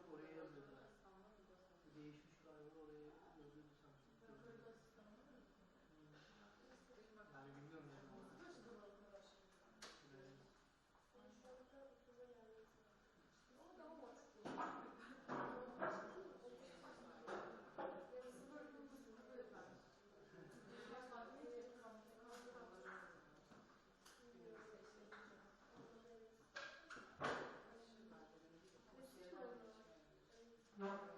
Başkanlar Odası'na. Çünkü oraya not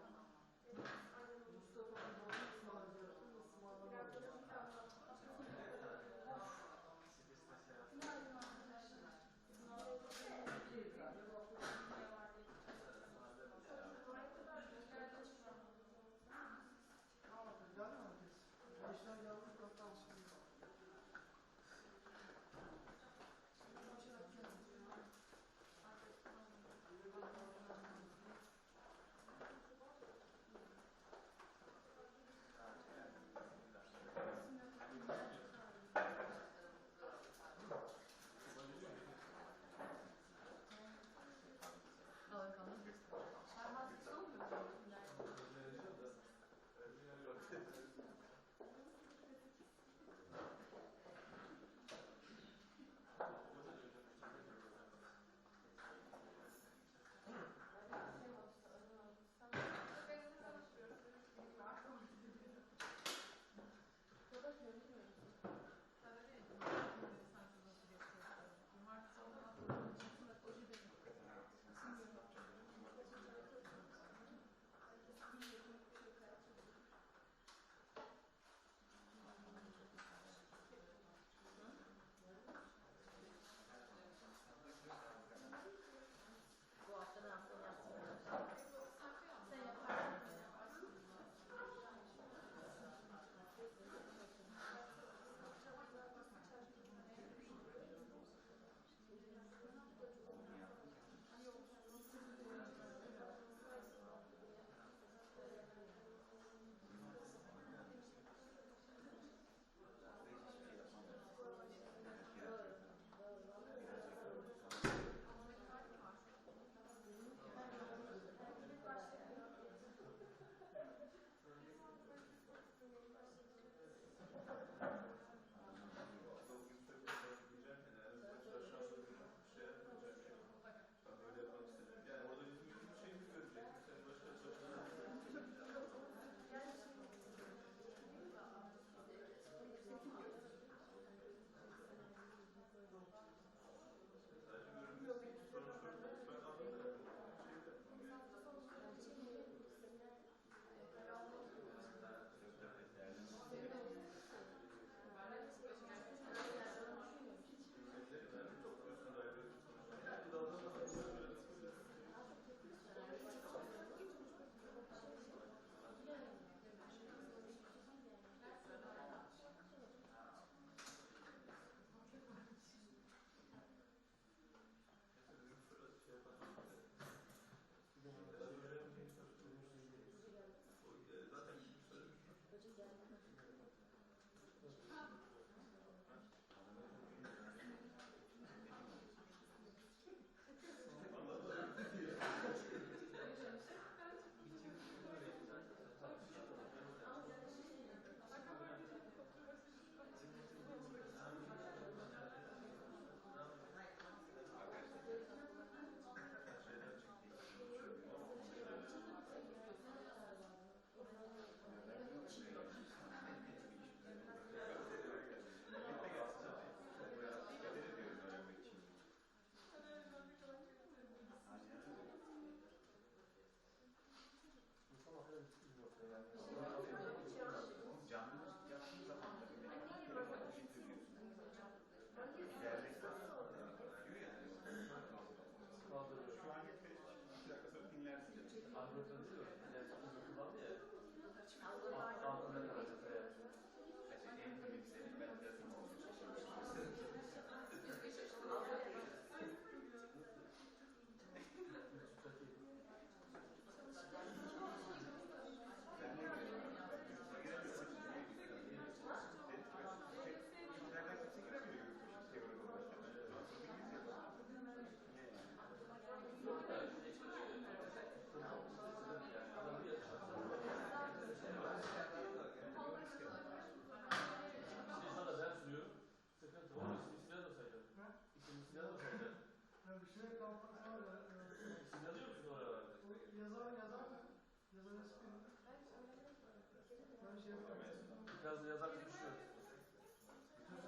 yaz, yazar gibi düşünüyorum.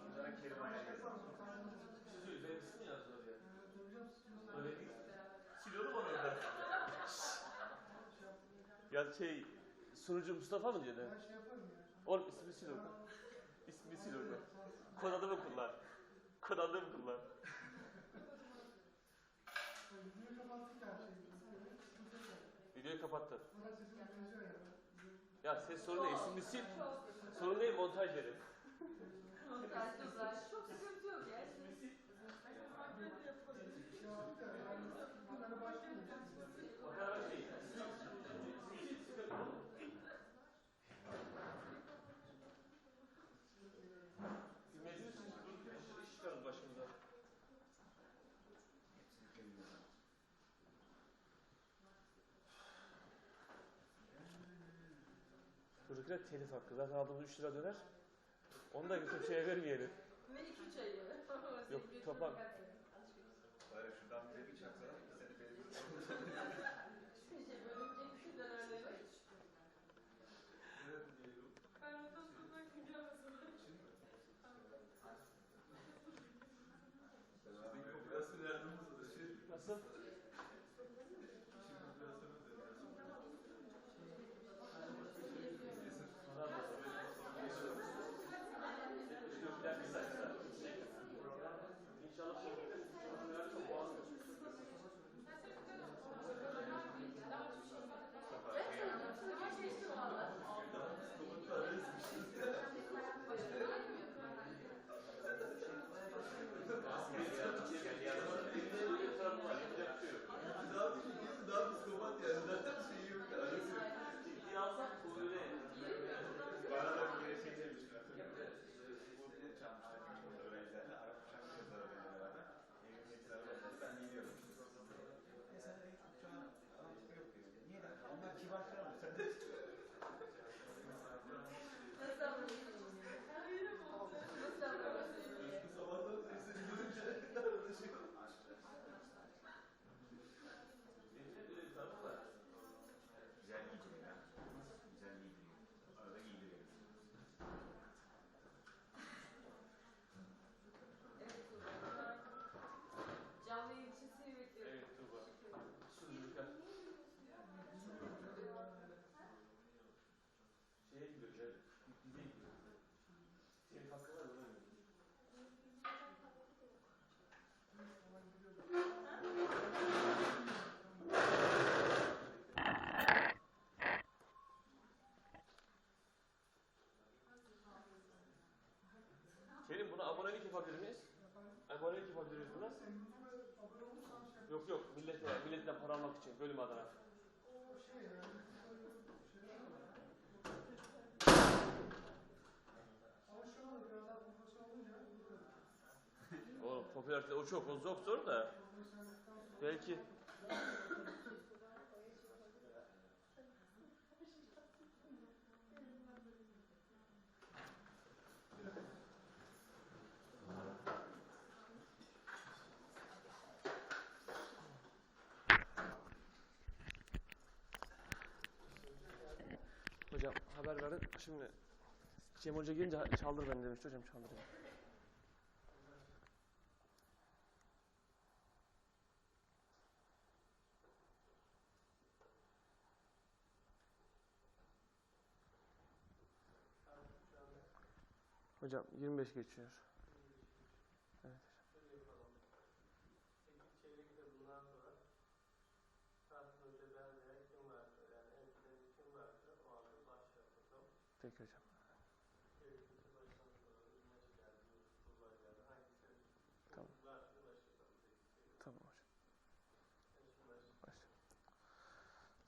Bunlara kelime ayarı yazalım. Bir şey söyleyeyim, benim ismini yazdılar ya. Öyle değil. Siliyorum onu orada. ya şey, sunucu Mustafa mı diyordu? Ben şey yaparım ya. Oğlum ismini sil orada. İsmini sil orada. Kod adımı kullan. Kod adımı kullan. Videoyu kapattık her şeyi. Yok. Videoyu kapattı. Bana sesini. Ya ses sorun değil, ismini sil. Sorun değil, montaj yeri. Montaj, dublaj. Çok sıkıntı yok ya. Şey yaptık ya. Yani makale başlıyor. Makara şey. Meclis iş çıkarız başımıza. Hepsini kelime yazalım. Çocuklar telif hakkı. Zaten aldığımız 3 lira döner. Onu da götürüp şeye vermeyelim. Melik üç ayı. Yok, topak. Bari şuradan bize bir çaksana. Seni benim yapabilir miyiz? Abonelik yapabilir miyiz buna? Şey. Yok yok millete, milletten para almak için bölüm adına. Şey. Oğlum popülarite o çok o soru da. Belki Hocam haber verin. Şimdi Cem Hoca gelince çaldır beni demişti hocam çaldırıyor. Hocam 25 geçiyor.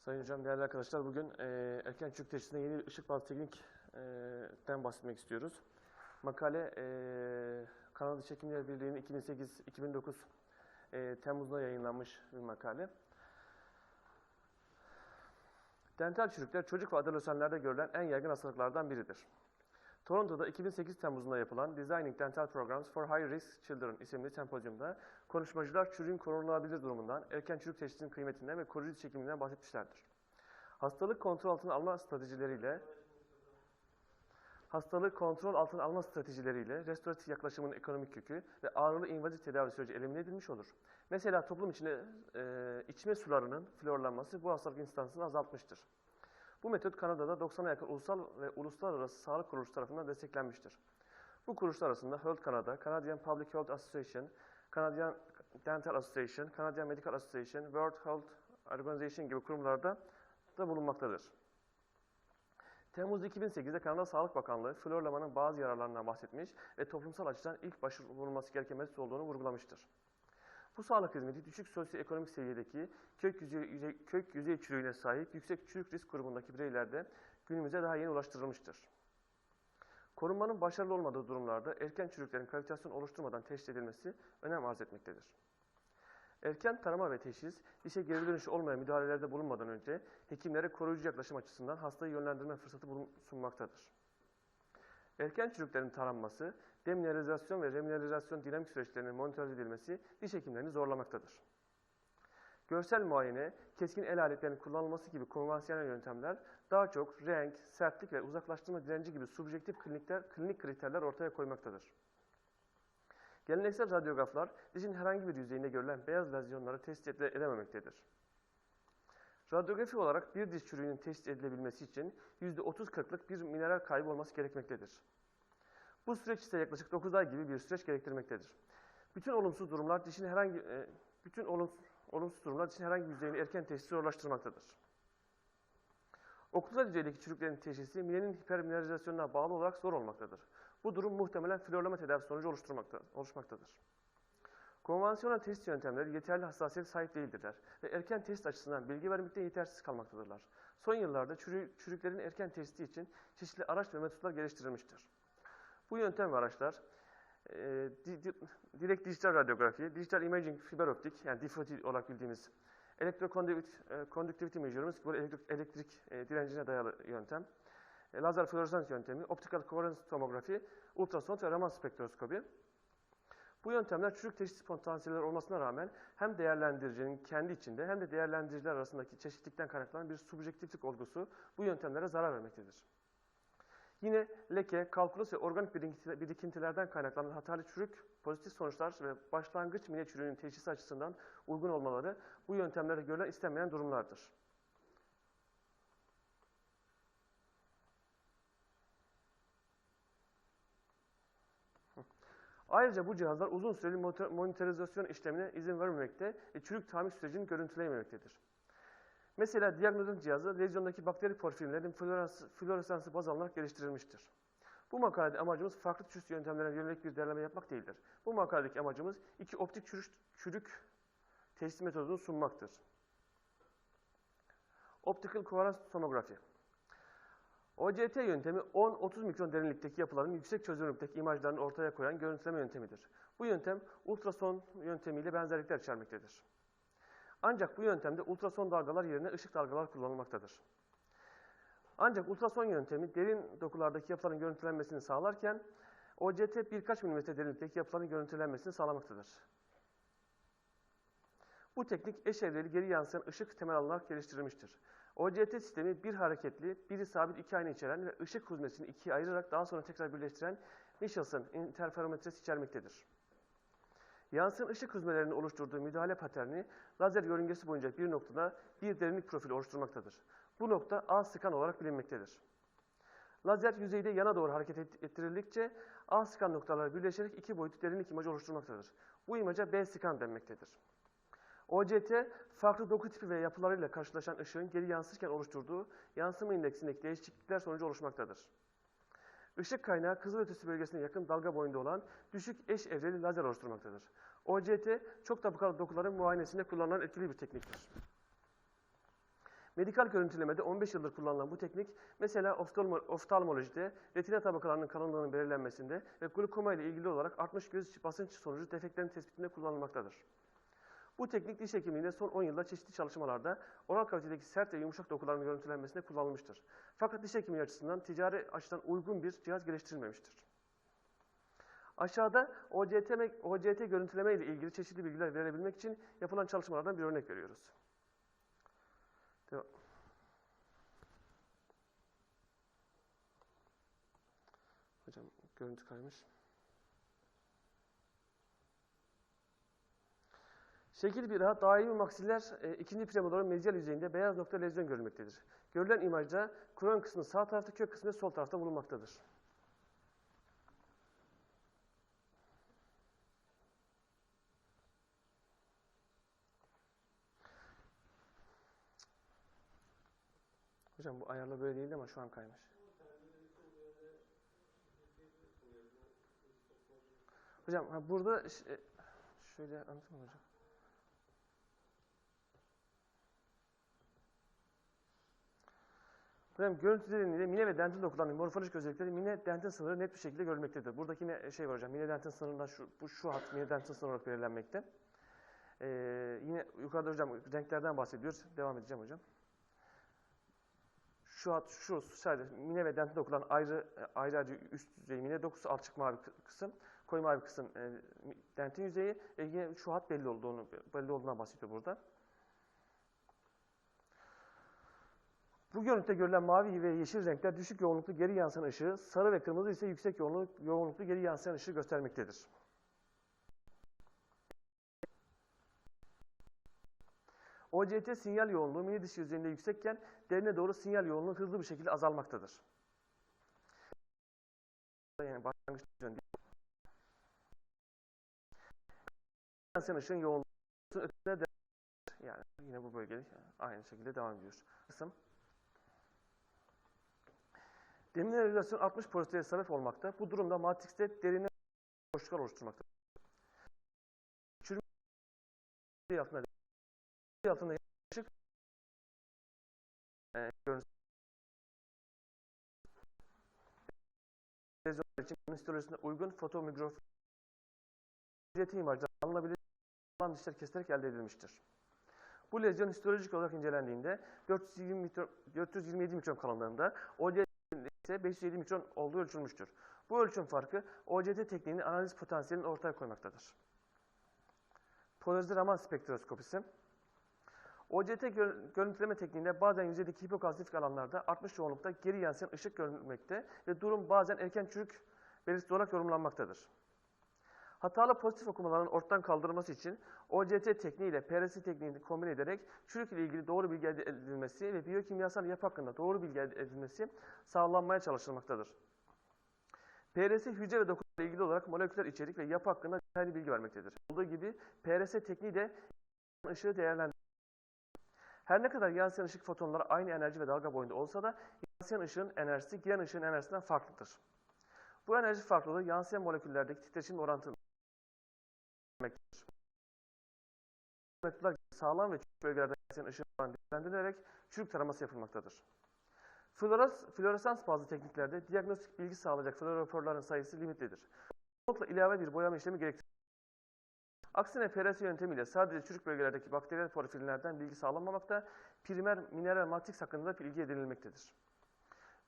Sayın hocam, değerli arkadaşlar bugün e, erken çocuk teşhisinde yeni ışık bazlı teknikten bahsetmek istiyoruz. Makale e, Kanada Çekimler Birliği'nin 2008-2009 e, Temmuz'da yayınlanmış bir makale. Dental çürükler çocuk ve adolesanlarda görülen en yaygın hastalıklardan biridir. Toronto'da 2008 Temmuz'unda yapılan Designing Dental Programs for High Risk Children isimli sempozyumda konuşmacılar çürüğün korunulabilir durumundan, erken çürük teşhisinin kıymetinden ve koruyucu çekiminden bahsetmişlerdir. Hastalık kontrol altına alma stratejileriyle hastalığı kontrol altına alma stratejileriyle restoratif yaklaşımın ekonomik yükü ve ağrılı invazif tedavi süreci elimine edilmiş olur. Mesela toplum içinde e, içme sularının florlanması bu hastalık instansını azaltmıştır. Bu metot Kanada'da 90'a yakın ulusal ve uluslararası sağlık kuruluşu tarafından desteklenmiştir. Bu kuruluşlar arasında Health Canada, Canadian Public Health Association, Canadian Dental Association, Canadian Medical Association, World Health Organization gibi kurumlarda da bulunmaktadır. Temmuz 2008'de Kanada Sağlık Bakanlığı florlamanın bazı yararlarından bahsetmiş ve toplumsal açıdan ilk başvurulması gereken metot olduğunu vurgulamıştır. Bu sağlık hizmeti düşük sosyoekonomik seviyedeki kök yüzey, kök yüzey çürüğüne sahip yüksek çürük risk grubundaki bireylerde günümüze daha yeni ulaştırılmıştır. Korunmanın başarılı olmadığı durumlarda erken çürüklerin kavitasyon oluşturmadan teşhis edilmesi önem arz etmektedir. Erken tarama ve teşhis, dişe geri dönüşü olmayan müdahalelerde bulunmadan önce hekimlere koruyucu yaklaşım açısından hastayı yönlendirme fırsatı sunmaktadır. Erken çürüklerin taranması, demineralizasyon ve remineralizasyon dinamik süreçlerinin monitör edilmesi diş hekimlerini zorlamaktadır. Görsel muayene, keskin el aletlerinin kullanılması gibi konvansiyonel yöntemler daha çok renk, sertlik ve uzaklaştırma direnci gibi subjektif klinikler, klinik kriterler ortaya koymaktadır. Geleneksel radyograflar dişin herhangi bir yüzeyinde görülen beyaz lezyonları ede- edememektedir. Radyografi olarak bir diş çürüğünün tespit edilebilmesi için %30-40'lık bir mineral kaybı olması gerekmektedir. Bu süreç ise yaklaşık 9 ay gibi bir süreç gerektirmektedir. Bütün olumsuz durumlar dişin herhangi e, bütün olumsuz, olumsuz durumlar dişin herhangi bir yüzeyini erken teşhisi zorlaştırmaktadır. Okullar düzeydeki çürüklerin teşhisi minenin hipermineralizasyonuna bağlı olarak zor olmaktadır. Bu durum muhtemelen florlama tedavisi sonucu oluşturmakta, oluşmaktadır. Konvansiyonel test yöntemleri yeterli hassasiyet sahip değildirler ve erken test açısından bilgi vermekte yetersiz kalmaktadırlar. Son yıllarda çürü- çürüklerin erken testi için çeşitli araç ve metotlar geliştirilmiştir. Bu yöntem ve araçlar e, di- di- direkt dijital radyografi, dijital imaging fiber optik yani DFOT olarak bildiğimiz elektroconductivity measurements, bu elektrik, elektrik e, direncine dayalı yöntem, e, lazer floresans yöntemi, optical coherence tomografi, ultrason ve Raman spektroskopi. Bu yöntemler çürük teşhis potansiyelleri olmasına rağmen hem değerlendiricinin kendi içinde hem de değerlendiriciler arasındaki çeşitlilikten kaynaklanan bir subjektiflik olgusu bu yöntemlere zarar vermektedir. Yine leke, kalkulus ve organik birikinti- birikintilerden kaynaklanan hatalı çürük, pozitif sonuçlar ve başlangıç mine çürüğünün teşhisi açısından uygun olmaları bu yöntemlere görülen istenmeyen durumlardır. Ayrıca bu cihazlar uzun süreli monitorizasyon işlemine izin vermemekte ve çürük tamir sürecini görüntüleyememektedir. Mesela diagnozin cihazı lezyondaki bakteri porfirinlerin floresansı baz alınarak geliştirilmiştir. Bu makalede amacımız farklı çürük yöntemlerine yönelik bir derleme yapmak değildir. Bu makaledeki amacımız iki optik çürük, çürük teşhis metodunu sunmaktır. Optical Coherence Tomography OCT yöntemi 10-30 mikron derinlikteki yapıların yüksek çözünürlükteki imajlarını ortaya koyan görüntüleme yöntemidir. Bu yöntem ultrason yöntemiyle benzerlikler içermektedir. Ancak bu yöntemde ultrason dalgalar yerine ışık dalgalar kullanılmaktadır. Ancak ultrason yöntemi derin dokulardaki yapıların görüntülenmesini sağlarken OCT birkaç milimetre derinlikteki yapıların görüntülenmesini sağlamaktadır. Bu teknik eş evreli geri yansıyan ışık temel alınarak geliştirilmiştir. OCT sistemi bir hareketli, biri sabit iki ayna içeren ve ışık huzmesini ikiye ayırarak daha sonra tekrar birleştiren Michelson interferometresi içermektedir. Yansıyan ışık huzmelerinin oluşturduğu müdahale paterni lazer yörüngesi boyunca bir noktada bir derinlik profili oluşturmaktadır. Bu nokta A skan olarak bilinmektedir. Lazer yüzeyde yana doğru hareket et- ettirildikçe A skan noktaları birleşerek iki boyutlu derinlik imajı oluşturmaktadır. Bu imaja B skan denmektedir. OCT, farklı doku tipi ve yapılarıyla karşılaşan ışığın geri yansırken oluşturduğu yansıma indeksindeki değişiklikler sonucu oluşmaktadır. Işık kaynağı kızılötesi bölgesine yakın dalga boyunda olan düşük eş evreli lazer oluşturmaktadır. OCT, çok tabakalı dokuların muayenesinde kullanılan etkili bir tekniktir. Medikal görüntülemede 15 yıldır kullanılan bu teknik, mesela oftalmo- oftalmolojide retina tabakalarının kalınlığının belirlenmesinde ve glukoma ile ilgili olarak artmış göz basınç sonucu defektlerin tespitinde kullanılmaktadır. Bu teknik diş hekimliğinde son 10 yılda çeşitli çalışmalarda oral kavitedeki sert ve yumuşak dokuların görüntülenmesinde kullanılmıştır. Fakat diş hekimliği açısından ticari açıdan uygun bir cihaz geliştirilmemiştir. Aşağıda OCT, OCT görüntüleme ile ilgili çeşitli bilgiler verebilmek için yapılan çalışmalardan bir örnek veriyoruz. Devam. Görüntü kaymış. Şekil 1A daimi maksiller e, ikinci premoların meziyal yüzeyinde beyaz nokta lezyon görülmektedir. Görülen imajda kron kısmı sağ tarafta, kök kısmı sol tarafta bulunmaktadır. Hocam bu ayarla böyle değildi ama şu an kaymış. Hocam burada e, şöyle anlatayım hocam. Hocam görüntü derinliğinde mine ve dentin dokularının morfolojik özellikleri mine dentin sınırı net bir şekilde görülmektedir. Buradaki yine şey var hocam. Mine dentin sınırında şu, bu şu hat mine dentin sınırı olarak belirlenmekte. Ee, yine yukarıda hocam renklerden bahsediyoruz. Devam edeceğim hocam. Şu hat şu sadece mine ve dentin dokulan ayrı ayrı ayrı üst yüzey mine dokusu alçık mavi kı- kısım, koyu mavi kısım e, dentin yüzeyi ve yine şu hat belli olduğunu belli olduğundan bahsediyor burada. Bu görüntüde görülen mavi ve yeşil renkler düşük yoğunluklu geri yansıyan ışığı, sarı ve kırmızı ise yüksek yoğunluk, yoğunluklu geri yansıyan ışığı göstermektedir. OCT sinyal yoğunluğu mini diş yüzeyinde yüksekken derine doğru sinyal yoğunluğu hızlı bir şekilde azalmaktadır. Yani başlangıç. Yansıyan ışığın yoğunluğu ötesine yani yine bu bölgede aynı şekilde devam ediyor. Kısım. Demineralizasyon 60 pozitive sebep olmakta. Bu durumda matrixte derine boşluklar oluşturmaktadır. Çürüme altında altında yaklaşık e, görüntü için histolojisine uygun fotomigraf jeti imajlar alınabilir olan dişler kesilerek elde edilmiştir. Bu lezyon histolojik olarak incelendiğinde 420 mikron, 427 mikron kalınlığında, ise 507 mikron olduğu ölçülmüştür. Bu ölçüm farkı OCT tekniğinin analiz potansiyelini ortaya koymaktadır. Polarize Raman spektroskopisi OCT gör- görüntüleme tekniğinde bazen yüzeydeki hipokalsifik alanlarda artmış yoğunlukta geri yansıyan ışık görülmekte ve durum bazen erken çürük belirtisi olarak yorumlanmaktadır. Hatalı pozitif okumaların ortadan kaldırılması için OCT tekniği ile PRS tekniğini kombine ederek çürük ile ilgili doğru bilgi elde edilmesi ve biyokimyasal yapı hakkında doğru bilgi elde edilmesi sağlanmaya çalışılmaktadır. PRS hücre ve doku ile ilgili olarak moleküler içerik ve yapı hakkında detaylı bilgi vermektedir. Olduğu gibi PRS tekniği de ışığı değerlendirir. Her ne kadar yansıyan ışık fotonları aynı enerji ve dalga boyunda olsa da yansıyan ışığın enerjisi giren ışığın enerjisinden farklıdır. Bu enerji farklılığı yansıyan moleküllerdeki titreşim orantıdır. Moleküller sağlam ve çürük bölgelerde yansıyan ışığın oranı değerlendirilerek çürük taraması yapılmaktadır. Floros, floresans bazlı tekniklerde diagnostik bilgi sağlayacak fluoroforların sayısı limitlidir. Çoğunlukla ilave bir boyama işlemi gerektirir. Aksine PRS yöntemiyle sadece çürük bölgelerdeki bakteriyel porfirlerden bilgi sağlanmamakta, primer mineral matrix hakkında da bilgi edinilmektedir.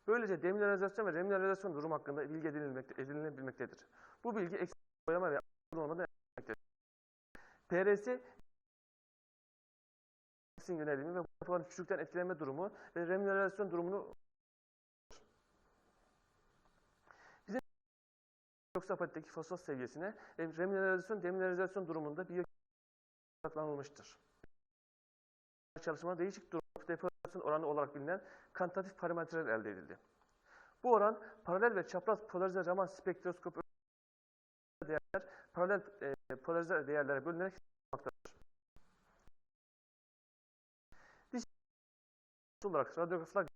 Böylece demineralizasyon ve remineralizasyon durum hakkında bilgi edinilmekte, edinilebilmektedir. Bu bilgi eksik boyama ve olmadan edilmektedir. PRS yönelimi ve yapılan küçükten etkilenme durumu ve remineralizasyon durumunu bizim oksapatikteki fosfat seviyesine ve remineralizasyon demineralizasyon durumunda bir odaklanılmıştır. Çalışmada değişik durum deformasyon oranı olarak bilinen kantitatif parametreler elde edildi. Bu oran paralel ve çapraz polarize Raman spektroskopi değerler paralel e, polarize değerlere bölünerek hesaplanmaktadır. Diş olarak radyograflar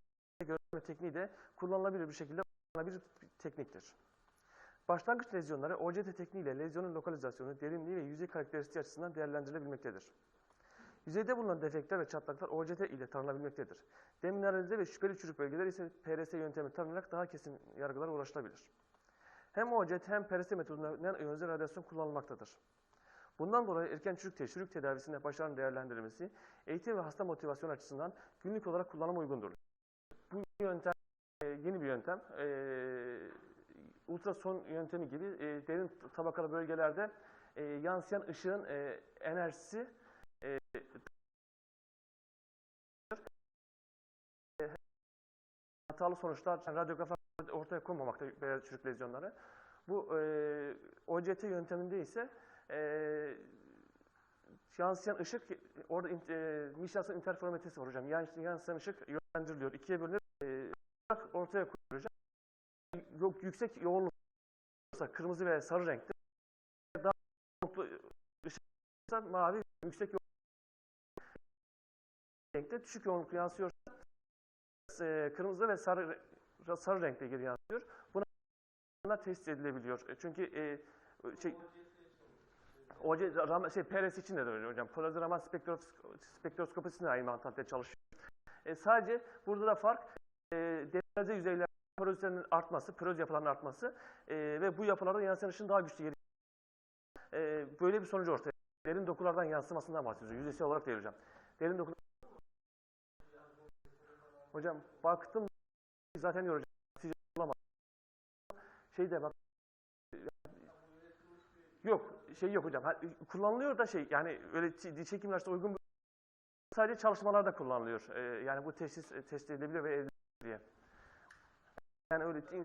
görme tekniği de kullanılabilir bir şekilde bir tekniktir. Başlangıç lezyonları OCT tekniğiyle lezyonun lokalizasyonu, derinliği ve yüzey karakteristiği açısından değerlendirilebilmektedir. Yüzeyde bulunan defektler ve çatlaklar OCT ile tanınabilmektedir. Demineralize ve şüpheli çürük bölgeler ise PRS yöntemi tanınarak daha kesin yargılara ulaşılabilir. Hem OCT hem PRS metodundan iyonize radyasyon kullanılmaktadır. Bundan dolayı erken çürük, te çürük tedavisinde başarının değerlendirilmesi, eğitim ve hasta motivasyonu açısından günlük olarak kullanıma uygundur. Bu yöntem e, yeni bir yöntem. E, ultrason yöntemi gibi e, derin tabakalı bölgelerde yansıyan ışığın enerjisi hatalı sonuçlar radyograf ortaya konmamakta beyaz çürük lezyonları. Bu e, OCT yönteminde ise e, yansıyan ışık orada e, Michelson interferometresi var hocam. Yani yansıyan ışık yönlendiriliyor. İkiye bölünüp e, ortaya koyuyor hocam. Yok, yüksek yoğunluk kırmızı ve sarı renkte daha yoğunluklu ışık olursa mavi yüksek yoğunluklu renkte düşük yoğunluklu yansıyorsa e, kırmızı ve sarı sarı renkte geri yansıyor. Bunlar test edilebiliyor. E, Çünkü e, şey OC, Raman, şey, PRS için de öyle hocam. Polarizör Raman spektros- spektroskopisinde aynı mantıkla çalışıyor. E, sadece burada da fark e, denaze yüzeyler porozitenin artması, poroz yapılarının artması e, ve bu yapılarda yansıyan ışığın daha güçlü geri e, böyle bir sonucu ortaya. Derin dokulardan yansımasından bahsediyoruz. Yüzeysel olarak değil hocam. Derin doku Hocam baktım zaten hocam. Sıcak bulamadım. Şeyde bak Yok, şey yok hocam. Kullanılıyor da şey yani öyle ç- çekim ilaçta uygun bir- sadece çalışmalarda kullanılıyor. Ee, yani bu teşhis e, test edilebilir ve edilebilir diye. Yani öyle ç-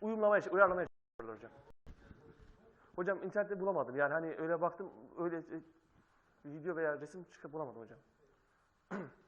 uyumlamaya, uyarlamaya çalışıyorlar hocam. Hocam internette bulamadım. Yani hani öyle baktım öyle e, video veya resim çıkıp bulamadım hocam.